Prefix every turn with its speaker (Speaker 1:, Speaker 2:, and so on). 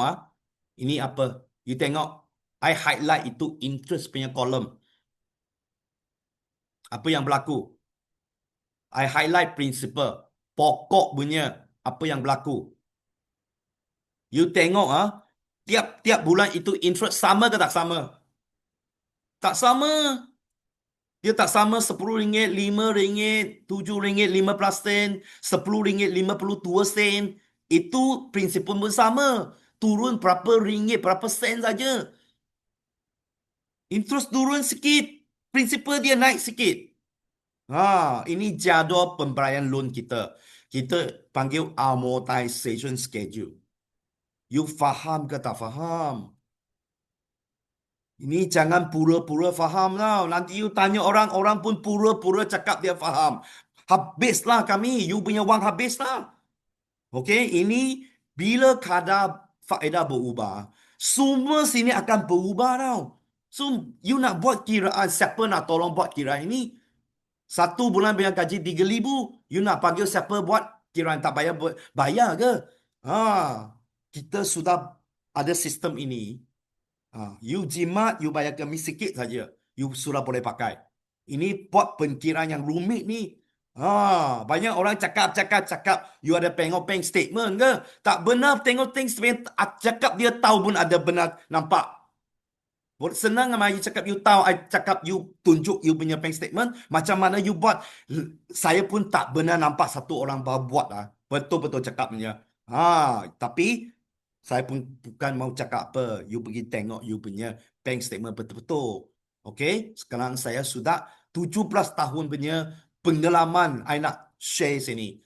Speaker 1: ah. Ini apa? You tengok I highlight itu interest punya column. Apa yang berlaku? I highlight principle. Pokok punya apa yang berlaku. You tengok ah, tiap-tiap bulan itu interest sama ke tak sama? Tak sama. Dia tak sama RM10, RM5, RM7, 15 sen, RM10, 52 sen. Itu prinsipal pun sama. Turun berapa ringgit, berapa sen saja. Interest turun sikit. Prinsipal dia naik sikit. Ha, ini jadual pemberian loan kita. Kita panggil amortization schedule. You faham ke tak faham? Ini jangan pura-pura faham tau. Nanti you tanya orang, orang pun pura-pura cakap dia faham. Habislah kami. You punya wang habislah. Okey, ini bila kadar faedah berubah, semua sini akan berubah tau. So, you nak buat kiraan, siapa nak tolong buat kiraan ini? Satu bulan bayar gaji RM3,000, you nak panggil siapa buat kiraan tak bayar, bayar ke? Ha, kita sudah ada sistem ini. Ha, you jimat, you bayar kami sikit saja. You sudah boleh pakai. Ini buat penkiraan yang rumit ni. Ha, banyak orang cakap, cakap, cakap. You ada tengok bank statement ke? Tak benar tengok bank statement. Cakap dia tahu pun ada benar nampak. Senang sama you cakap you tahu, I cakap you tunjuk you punya bank statement. Macam mana you buat. Saya pun tak benar nampak satu orang buat lah. Betul-betul cakapnya. Ha, tapi saya pun bukan mau cakap apa. You pergi tengok you punya bank statement betul-betul. Okay? Sekarang saya sudah 17 tahun punya pengalaman I nak share sini.